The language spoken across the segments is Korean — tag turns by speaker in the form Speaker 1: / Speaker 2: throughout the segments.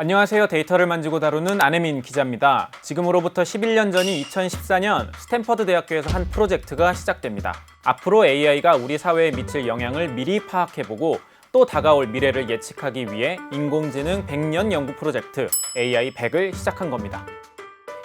Speaker 1: 안녕하세요. 데이터를 만지고 다루는 안혜민 기자입니다. 지금으로부터 11년 전인 2014년 스탠퍼드 대학교에서 한 프로젝트가 시작됩니다. 앞으로 AI가 우리 사회에 미칠 영향을 미리 파악해보고 또 다가올 미래를 예측하기 위해 인공지능 100년 연구 프로젝트 AI 100을 시작한 겁니다.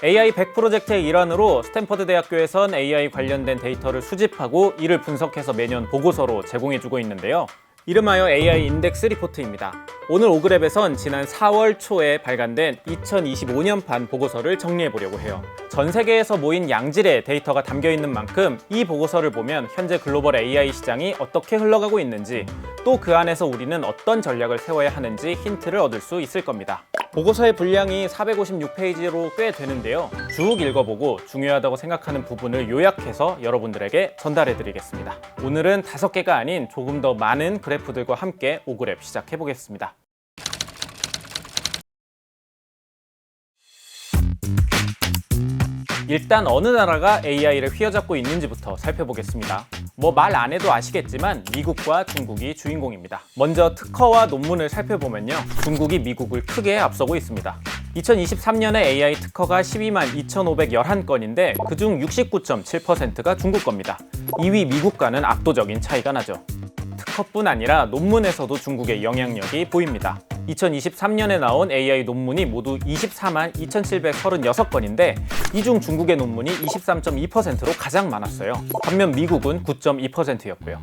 Speaker 1: AI 100 프로젝트의 일환으로 스탠퍼드 대학교에선 AI 관련된 데이터를 수집하고 이를 분석해서 매년 보고서로 제공해주고 있는데요. 이름하여 AI 인덱스 리포트입니다. 오늘 오그랩에선 지난 4월 초에 발간된 2025년판 보고서를 정리해 보려고 해요. 전 세계에서 모인 양질의 데이터가 담겨 있는 만큼 이 보고서를 보면 현재 글로벌 AI 시장이 어떻게 흘러가고 있는지 또 그 안에서 우리는 어떤 전략을 세워야 하는지 힌트를 얻을 수 있을 겁니다. 보고서의 분량이 456페이지로 꽤 되는데요. 쭉 읽어보고 중요하다고 생각하는 부분을 요약해서 여러분들에게 전달해 드리겠습니다. 오늘은 다섯 개가 아닌 조금 더 많은 그래 프들과 함께 오그랩 시작해 보겠습니다. 일단 어느 나라가 AI를 휘어잡고 있는지부터 살펴보겠습니다. 뭐 말 안 해도 아시겠지만 미국과 중국이 주인공입니다. 먼저 특허와 논문을 살펴보면요. 중국이 미국을 크게 앞서고 있습니다. 2023년에 AI 특허가 12만 2,511건인데 그중 69.7%가 중국 겁니다. 2위 미국과는 압도적인 차이가 나죠. 특허뿐 아니라 논문에서도 중국의 영향력이 보입니다. 2023년에 나온 AI 논문이 모두 24만 2,736건인데 이 중 중국의 논문이 23.2%로 가장 많았어요. 반면 미국은 9.2%였고요.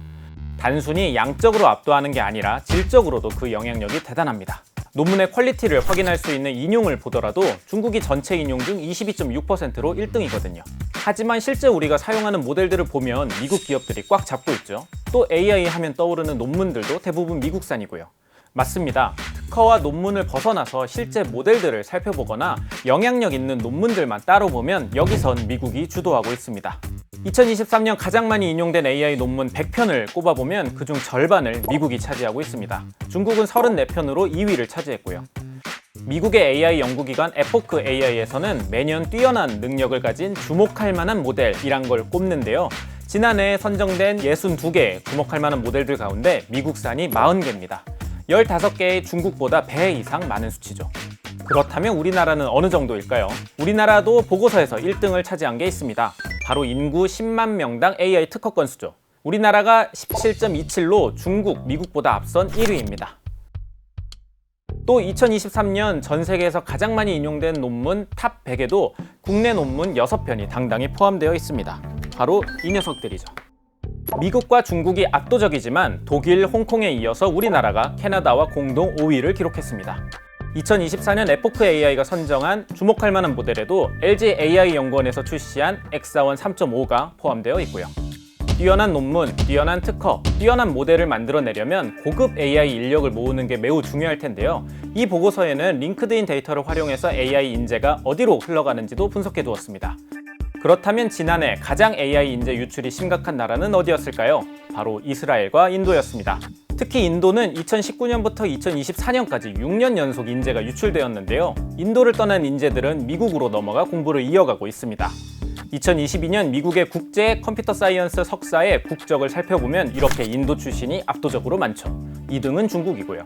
Speaker 1: 단순히 양적으로 압도하는 게 아니라 질적으로도 그 영향력이 대단합니다. 논문의 퀄리티를 확인할 수 있는 인용을 보더라도 중국이 전체 인용 중 22.6%로 1등이거든요. 하지만 실제 우리가 사용하는 모델들을 보면 미국 기업들이 꽉 잡고 있죠. 또 AI 하면 떠오르는 논문들도 대부분 미국산이고요. 맞습니다. 특허와 논문을 벗어나서 실제 모델들을 살펴보거나 영향력 있는 논문들만 따로 보면 여기선 미국이 주도하고 있습니다. 2023년 가장 많이 인용된 AI 논문 100편을 꼽아보면 그중 절반을 미국이 차지하고 있습니다. 중국은 34편으로 2위를 차지했고요. 미국의 AI 연구기관 에포크 AI에서는 매년 뛰어난 능력을 가진 주목할 만한 모델이란 걸 꼽는데요. 지난해 선정된 62개 주목할 만한 모델들 가운데 미국산이 40개입니다. 15개의 중국보다 배 이상 많은 수치죠. 그렇다면 우리나라는 어느 정도일까요? 우리나라도 보고서에서 1등을 차지한 게 있습니다. 바로 인구 10만 명당 AI 특허 건수죠. 우리나라가 17.27로 중국, 미국보다 앞선 1위입니다. 또 2023년 전 세계에서 가장 많이 인용된 논문 탑 100에도 국내 논문 6편이 당당히 포함되어 있습니다. 바로 이 녀석들이죠. 미국과 중국이 압도적이지만 독일, 홍콩에 이어서 우리나라가 캐나다와 공동 5위를 기록했습니다. 2024년 에포크 AI가 선정한 주목할 만한 모델에도 LG AI 연구원에서 출시한 엑사원 3.5가 포함되어 있고요. 뛰어난 논문, 뛰어난 특허, 뛰어난 모델을 만들어내려면 고급 AI 인력을 모으는 게 매우 중요할 텐데요. 이 보고서에는 링크드인 데이터를 활용해서 AI 인재가 어디로 흘러가는지도 분석해 두었습니다. 그렇다면 지난해 가장 AI 인재 유출이 심각한 나라는 어디였을까요? 바로 이스라엘과 인도였습니다. 특히 인도는 2019년부터 2024년까지 6년 연속 인재가 유출되었는데요. 인도를 떠난 인재들은 미국으로 넘어가 공부를 이어가고 있습니다. 2022년 미국의 국제 컴퓨터 사이언스 석사의 국적을 살펴보면 이렇게 인도 출신이 압도적으로 많죠. 2등은 중국이고요.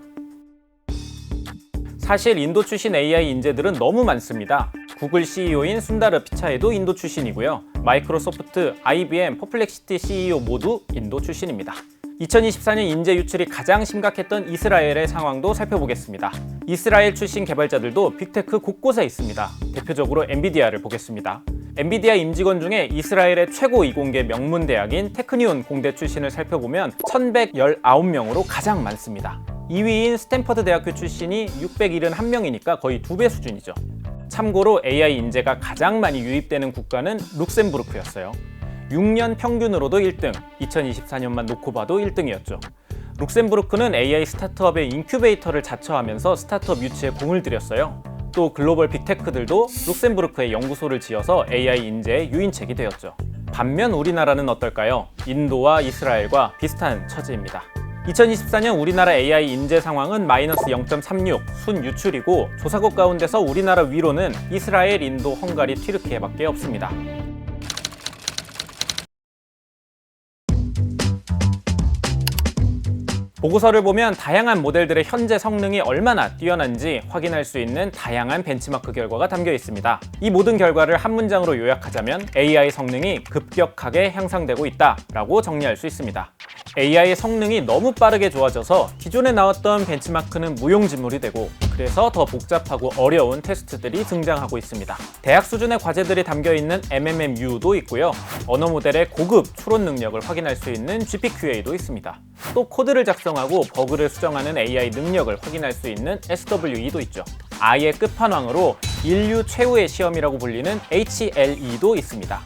Speaker 1: 사실 인도 출신 AI 인재들은 너무 많습니다. 구글 CEO인 순다르 피차이도 인도 출신이고요. 마이크로소프트, IBM, 퍼플렉시티 CEO 모두 인도 출신입니다. 2024년 인재 유출이 가장 심각했던 이스라엘의 상황도 살펴보겠습니다. 이스라엘 출신 개발자들도 빅테크 곳곳에 있습니다. 대표적으로 엔비디아를 보겠습니다. 엔비디아 임직원 중에 이스라엘의 최고 이공계 명문 대학인 테크니온 공대 출신을 살펴보면 1119명으로 가장 많습니다. 2위인 스탠퍼드 대학교 출신이 671명이니까 거의 두 배 수준이죠. 참고로 AI 인재가 가장 많이 유입되는 국가는 룩셈부르크였어요. 6년 평균으로도 1등, 2024년만 놓고 봐도 1등이었죠. 룩셈부르크는 AI 스타트업의 인큐베이터를 자처하면서 스타트업 유치에 공을 들였어요. 또 글로벌 빅테크들도 룩셈부르크에 연구소를 지어서 AI 인재의 유인책이 되었죠. 반면 우리나라는 어떨까요? 인도와 이스라엘과 비슷한 처지입니다. 2024년 우리나라 AI 인재 상황은 마이너스 0.36 순 유출이고 조사국 가운데서 우리나라 위로는 이스라엘, 인도, 헝가리, 튀르키예밖에 없습니다. 보고서를 보면 다양한 모델들의 현재 성능이 얼마나 뛰어난지 확인할 수 있는 다양한 벤치마크 결과가 담겨 있습니다. 이 모든 결과를 한 문장으로 요약하자면 AI 성능이 급격하게 향상되고 있다라고 정리할 수 있습니다. AI의 성능이 너무 빠르게 좋아져서 기존에 나왔던 벤치마크는 무용지물이 되고 그래서 더 복잡하고 어려운 테스트들이 등장하고 있습니다. 대학 수준의 과제들이 담겨 있는 MMMU도 있고요. 언어 모델의 고급 추론 능력을 확인할 수 있는 GPQA도 있습니다. 또 코드를 작성 하고 버그를 수정하는 AI 능력을 확인할 수 있는 SWE도 있죠. 아예 끝판왕으로 인류 최후의 시험이라고 불리는 HLE도 있습니다.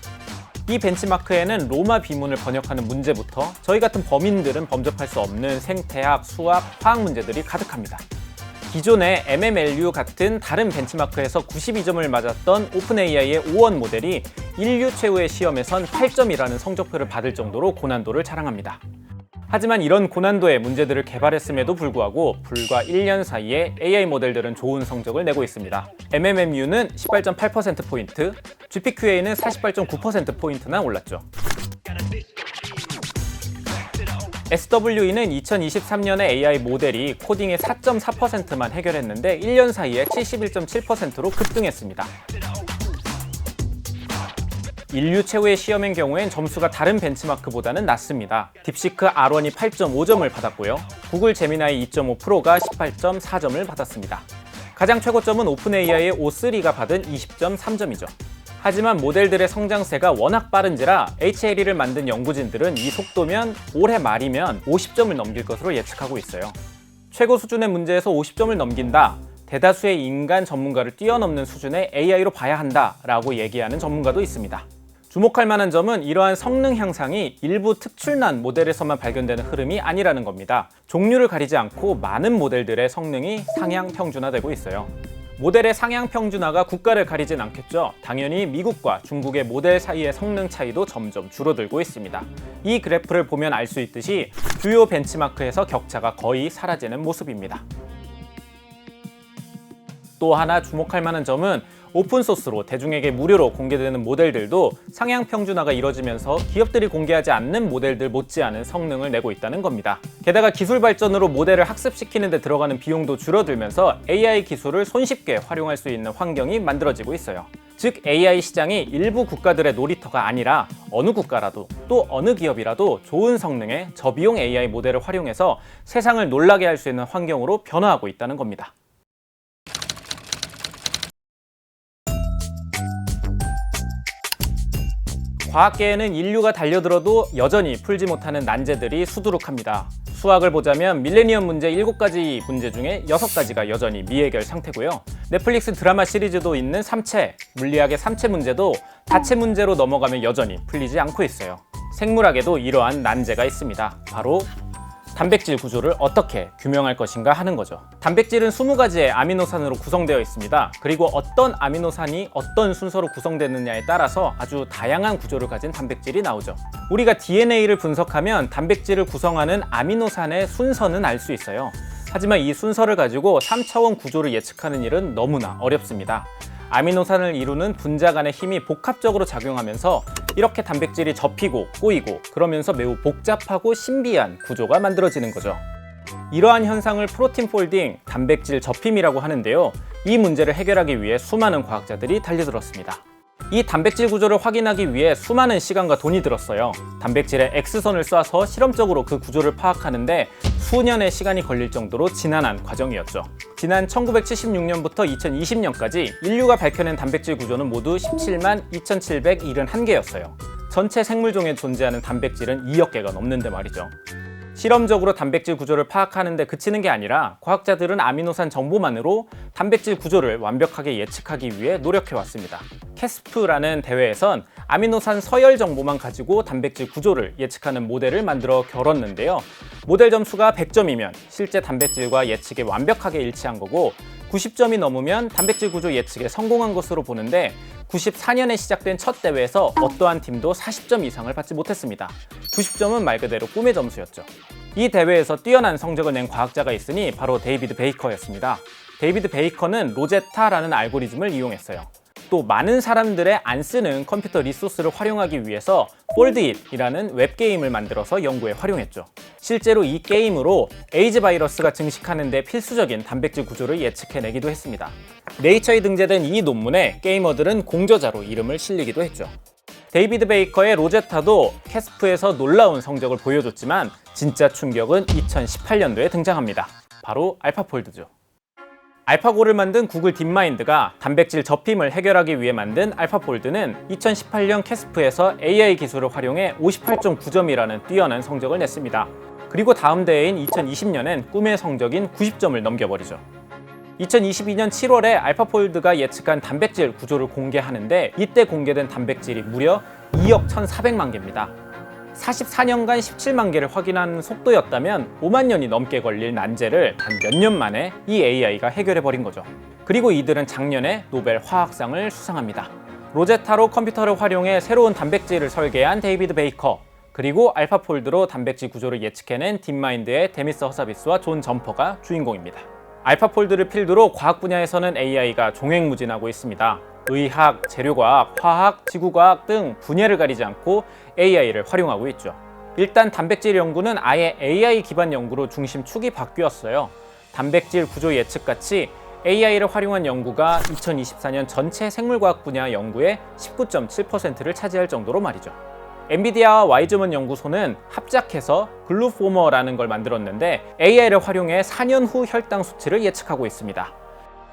Speaker 1: 이 벤치마크에는 로마 비문을 번역하는 문제부터 저희 같은 범인들은 범접할 수 없는 생태학, 수학, 화학 문제들이 가득합니다. 기존의 MMLU 같은 다른 벤치마크에서 92점을 맞았던 오픈AI의 5원 모델이 인류 최후의 시험에선 8점이라는 성적표를 받을 정도로 고난도를 자랑합니다. 하지만 이런 고난도의 문제들을 개발했음에도 불구하고 불과 1년 사이에 AI 모델들은 좋은 성적을 내고 있습니다. MMMU는 18.8%포인트, GPQA는 48.9%포인트나 올랐죠. SWE는 2023년에 AI 모델이 코딩의 4.4%만 해결했는데 1년 사이에 71.7%로 급등했습니다. 인류 최후의 시험인 경우엔 점수가 다른 벤치마크보다는 낮습니다. 딥시크 R1이 8.5점을 받았고요. 구글 제미나이 2.5 프로가 18.4점을 받았습니다. 가장 최고점은 오픈AI의 O3가 받은 20.3점이죠. 하지만 모델들의 성장세가 워낙 빠른지라 HLE를 만든 연구진들은 이 속도면 올해 말이면 50점을 넘길 것으로 예측하고 있어요. 최고 수준의 문제에서 50점을 넘긴다. 대다수의 인간 전문가를 뛰어넘는 수준의 AI로 봐야 한다 라고 얘기하는 전문가도 있습니다. 주목할 만한 점은 이러한 성능 향상이 일부 특출난 모델에서만 발견되는 흐름이 아니라는 겁니다. 종류를 가리지 않고 많은 모델들의 성능이 상향 평준화되고 있어요. 모델의 상향 평준화가 국가를 가리진 않겠죠. 당연히 미국과 중국의 모델 사이의 성능 차이도 점점 줄어들고 있습니다. 이 그래프를 보면 알 수 있듯이 주요 벤치마크에서 격차가 거의 사라지는 모습입니다. 또 하나 주목할 만한 점은 오픈소스로 대중에게 무료로 공개되는 모델들도 상향 평준화가 이뤄지면서 기업들이 공개하지 않는 모델들 못지않은 성능을 내고 있다는 겁니다. 게다가 기술 발전으로 모델을 학습시키는 데 들어가는 비용도 줄어들면서 AI 기술을 손쉽게 활용할 수 있는 환경이 만들어지고 있어요. 즉 AI 시장이 일부 국가들의 놀이터가 아니라 어느 국가라도 또 어느 기업이라도 좋은 성능의 저비용 AI 모델을 활용해서 세상을 놀라게 할 수 있는 환경으로 변화하고 있다는 겁니다. 과학계에는 인류가 달려들어도 여전히 풀지 못하는 난제들이 수두룩합니다. 수학을 보자면 밀레니엄 문제 7가지 문제 중에 6가지가 여전히 미해결 상태고요. 넷플릭스 드라마 시리즈도 있는 삼체, 물리학의 삼체 문제도 다체 문제로 넘어가면 여전히 풀리지 않고 있어요. 생물학에도 이러한 난제가 있습니다. 바로 단백질 구조를 어떻게 규명할 것인가 하는 거죠. 단백질은 20가지의 아미노산으로 구성되어 있습니다. 그리고 어떤 아미노산이 어떤 순서로 구성되느냐에 따라서 아주 다양한 구조를 가진 단백질이 나오죠. 우리가 DNA를 분석하면 단백질을 구성하는 아미노산의 순서는 알 수 있어요. 하지만 이 순서를 가지고 3차원 구조를 예측하는 일은 너무나 어렵습니다. 아미노산을 이루는 분자 간의 힘이 복합적으로 작용하면서 이렇게 단백질이 접히고 꼬이고 그러면서 매우 복잡하고 신비한 구조가 만들어지는 거죠. 이러한 현상을 프로틴 폴딩, 단백질 접힘이라고 하는데요. 이 문제를 해결하기 위해 수많은 과학자들이 달려들었습니다. 이 단백질 구조를 확인하기 위해 수많은 시간과 돈이 들었어요. 단백질에 X선을 쏴서 실험적으로 그 구조를 파악하는데 수년의 시간이 걸릴 정도로 지난한 과정이었죠. 지난 1976년부터 2020년까지 인류가 밝혀낸 단백질 구조는 모두 17만 2,771개였어요. 전체 생물종에 존재하는 단백질은 2억 개가 넘는데 말이죠. 실험적으로 단백질 구조를 파악하는데 그치는 게 아니라 과학자들은 아미노산 정보만으로 단백질 구조를 완벽하게 예측하기 위해 노력해 왔습니다. 캐스프라는 대회에선 아미노산 서열 정보만 가지고 단백질 구조를 예측하는 모델을 만들어 겨뤘는데요. 모델 점수가 100점이면 실제 단백질과 예측에 완벽하게 일치한 거고 90점이 넘으면 단백질 구조 예측에 성공한 것으로 보는데 94년에 시작된 첫 대회에서 어떠한 팀도 40점 이상을 받지 못했습니다. 90점은 말 그대로 꿈의 점수였죠. 이 대회에서 뛰어난 성적을 낸 과학자가 있으니 바로 데이비드 베이커였습니다. 데이비드 베이커는 로제타라는 알고리즘을 이용했어요. 또 많은 사람들의 안 쓰는 컴퓨터 리소스를 활용하기 위해서 폴드잇이라는 웹게임을 만들어서 연구에 활용했죠. 실제로 이 게임으로 에이즈 바이러스가 증식하는데 필수적인 단백질 구조를 예측해내기도 했습니다. 네이처에 등재된 이 논문에 게이머들은 공저자로 이름을 실리기도 했죠. 데이비드 베이커의 로제타도 캐스프에서 놀라운 성적을 보여줬지만 진짜 충격은 2018년도에 등장합니다. 바로 알파폴드죠. 알파고를 만든 구글 딥마인드가 단백질 접힘을 해결하기 위해 만든 알파폴드는 2018년 캐스프에서 AI 기술을 활용해 58.9점이라는 뛰어난 성적을 냈습니다. 그리고 다음 대회인 2020년엔 꿈의 성적인 90점을 넘겨버리죠. 2022년 7월에 알파폴드가 예측한 단백질 구조를 공개하는데 이때 공개된 단백질이 무려 2억 1,400만 개입니다. 44년간 17만 개를 확인하는 속도였다면 5만 년이 넘게 걸릴 난제를 단 몇 년 만에 이 AI가 해결해 버린 거죠. 그리고 이들은 작년에 노벨 화학상을 수상합니다. 로제타로 컴퓨터를 활용해 새로운 단백질을 설계한 데이비드 베이커, 그리고 알파폴드로 단백질 구조를 예측해낸 딥마인드의 데미스 허사비스와 존 점퍼가 주인공입니다. 알파폴드를 필두로 과학 분야에서는 AI가 종횡무진하고 있습니다. 의학, 재료과학, 화학, 지구과학 등 분야를 가리지 않고 AI를 활용하고 있죠. 일단 단백질 연구는 아예 AI 기반 연구로 중심 축이 바뀌었어요. 단백질 구조 예측 같이 AI를 활용한 연구가 2024년 전체 생물과학 분야 연구의 19.7%를 차지할 정도로 말이죠. 엔비디아와 와이즈먼 연구소는 합작해서 글루포머라는 걸 만들었는데 AI를 활용해 4년 후 혈당 수치를 예측하고 있습니다.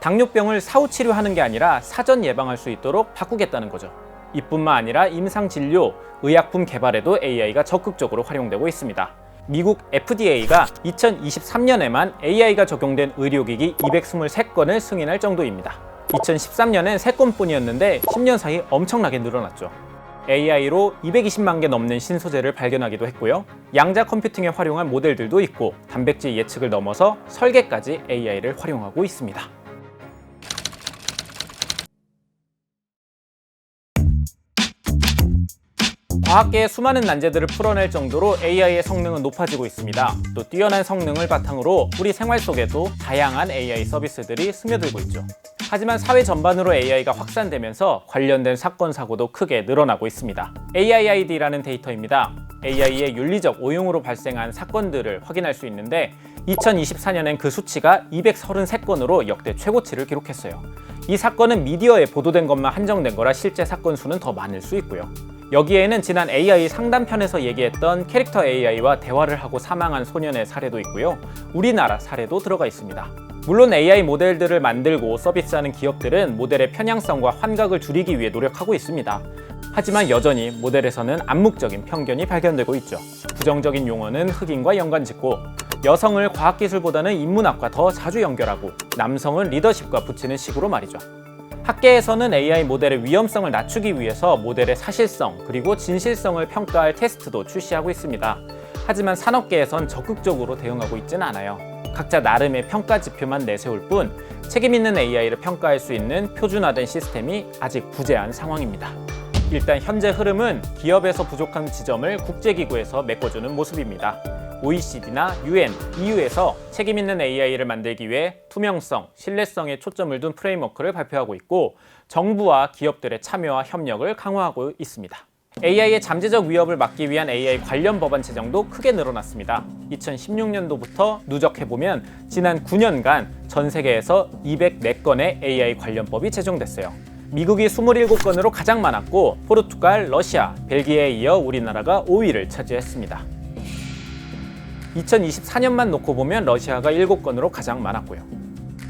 Speaker 1: 당뇨병을 사후 치료하는 게 아니라 사전 예방할 수 있도록 바꾸겠다는 거죠. 이뿐만 아니라 임상 진료, 의약품 개발에도 AI가 적극적으로 활용되고 있습니다. 미국 FDA가 2023년에만 AI가 적용된 의료기기 223건을 승인할 정도입니다. 2013년엔 3건뿐이었는데 10년 사이 엄청나게 늘어났죠. AI로 220만 개 넘는 신소재를 발견하기도 했고요. 양자 컴퓨팅에 활용한 모델들도 있고 단백질 예측을 넘어서 설계까지 AI를 활용하고 있습니다. 과학계의 수많은 난제들을 풀어낼 정도로 AI의 성능은 높아지고 있습니다. 또 뛰어난 성능을 바탕으로 우리 생활 속에도 다양한 AI 서비스들이 스며들고 있죠. 하지만 사회 전반으로 AI가 확산되면서 관련된 사건 사고도 크게 늘어나고 있습니다. AIID라는 데이터입니다. AI의 윤리적 오용으로 발생한 사건들을 확인할 수 있는데 2024년엔 그 수치가 233건으로 역대 최고치를 기록했어요. 이 사건은 미디어에 보도된 것만 한정된 거라 실제 사건 수는 더 많을 수 있고요. 여기에는 지난 AI 상담편에서 얘기했던 캐릭터 AI와 대화를 하고 사망한 소년의 사례도 있고요. 우리나라 사례도 들어가 있습니다. 물론 AI 모델들을 만들고 서비스하는 기업들은 모델의 편향성과 환각을 줄이기 위해 노력하고 있습니다. 하지만 여전히 모델에서는 암묵적인 편견이 발견되고 있죠. 부정적인 용어는 흑인과 연관 짓고 여성을 과학기술보다는 인문학과 더 자주 연결하고 남성은 리더십과 붙이는 식으로 말이죠. 학계에서는 AI 모델의 위험성을 낮추기 위해서 모델의 사실성 그리고 진실성을 평가할 테스트도 출시하고 있습니다. 하지만 산업계에선 적극적으로 대응하고 있지는 않아요. 각자 나름의 평가 지표만 내세울 뿐 책임 있는 AI를 평가할 수 있는 표준화된 시스템이 아직 부재한 상황입니다. 일단 현재 흐름은 기업에서 부족한 지점을 국제기구에서 메꿔주는 모습입니다. OECD나 UN, EU에서 책임 있는 AI를 만들기 위해 투명성, 신뢰성에 초점을 둔 프레임워크를 발표하고 있고 정부와 기업들의 참여와 협력을 강화하고 있습니다. AI의 잠재적 위협을 막기 위한 AI 관련 법안 제정도 크게 늘어났습니다. 2016년도부터 누적해보면 지난 9년간 전 세계에서 204건의 AI 관련법이 제정됐어요. 미국이 27건으로 가장 많았고 포르투갈, 러시아, 벨기에에 이어 우리나라가 5위를 차지했습니다. 2024년만 놓고 보면 러시아가 7건으로 가장 많았고요.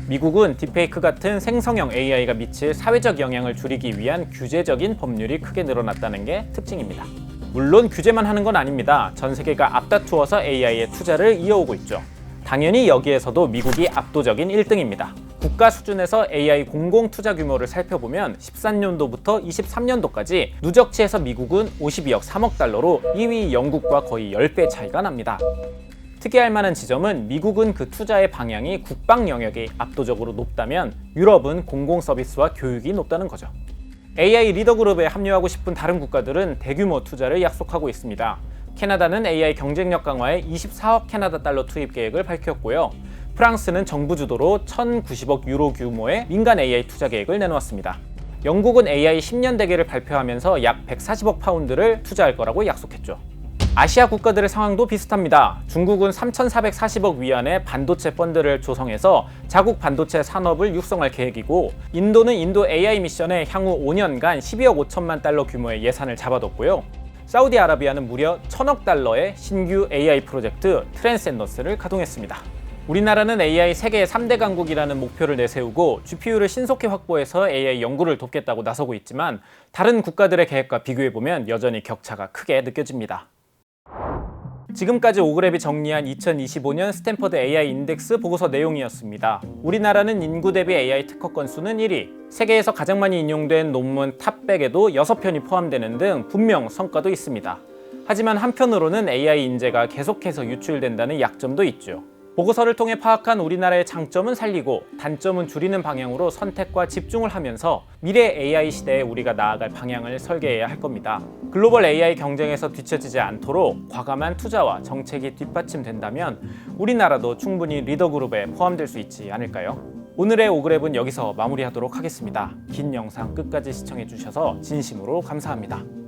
Speaker 1: 미국은 딥페이크 같은 생성형 AI가 미칠 사회적 영향을 줄이기 위한 규제적인 법률이 크게 늘어났다는 게 특징입니다. 물론 규제만 하는 건 아닙니다. 전 세계가 앞다투어서 AI에 투자를 이어오고 있죠. 당연히 여기에서도 미국이 압도적인 1등입니다. 국가 수준에서 AI 공공 투자 규모를 살펴보면 13년도부터 23년도까지 누적치에서 미국은 52억 3억 달러로 2위 영국과 거의 10배 차이가 납니다. 특이할 만한 지점은 미국은 그 투자의 방향이 국방 영역이 압도적으로 높다면 유럽은 공공 서비스와 교육이 높다는 거죠. AI 리더 그룹에 합류하고 싶은 다른 국가들은 대규모 투자를 약속하고 있습니다. 캐나다는 AI 경쟁력 강화에 24억 캐나다 달러 투입 계획을 밝혔고요. 프랑스는 정부 주도로 1,090억 유로 규모의 민간 AI 투자 계획을 내놓았습니다. 영국은 AI 10년 대계를 발표하면서 약 140억 파운드를 투자할 거라고 약속했죠. 아시아 국가들의 상황도 비슷합니다. 중국은 3,440억 위안의 반도체 펀드를 조성해서 자국 반도체 산업을 육성할 계획이고, 인도는 인도 AI 미션에 향후 5년간 12억 5천만 달러 규모의 예산을 잡아뒀고요. 사우디아라비아는 무려 1천억 달러의 신규 AI 프로젝트 트랜센더스를 가동했습니다. 우리나라는 AI 세계 3대 강국이라는 목표를 내세우고 GPU를 신속히 확보해서 AI 연구를 돕겠다고 나서고 있지만 다른 국가들의 계획과 비교해보면 여전히 격차가 크게 느껴집니다. 지금까지 오그랩이 정리한 2025년 스탠퍼드 AI 인덱스 보고서 내용이었습니다. 우리나라는 인구 대비 AI 특허 건수는 1위, 세계에서 가장 많이 인용된 논문 탑100에도 6편이 포함되는 등 분명 성과도 있습니다. 하지만 한편으로는 AI 인재가 계속해서 유출된다는 약점도 있죠. 보고서를 통해 파악한 우리나라의 장점은 살리고 단점은 줄이는 방향으로 선택과 집중을 하면서 미래 AI 시대에 우리가 나아갈 방향을 설계해야 할 겁니다. 글로벌 AI 경쟁에서 뒤처지지 않도록 과감한 투자와 정책이 뒷받침된다면 우리나라도 충분히 리더 그룹에 포함될 수 있지 않을까요? 오늘의 오그랩은 여기서 마무리하도록 하겠습니다. 긴 영상 끝까지 시청해 주셔서 진심으로 감사합니다.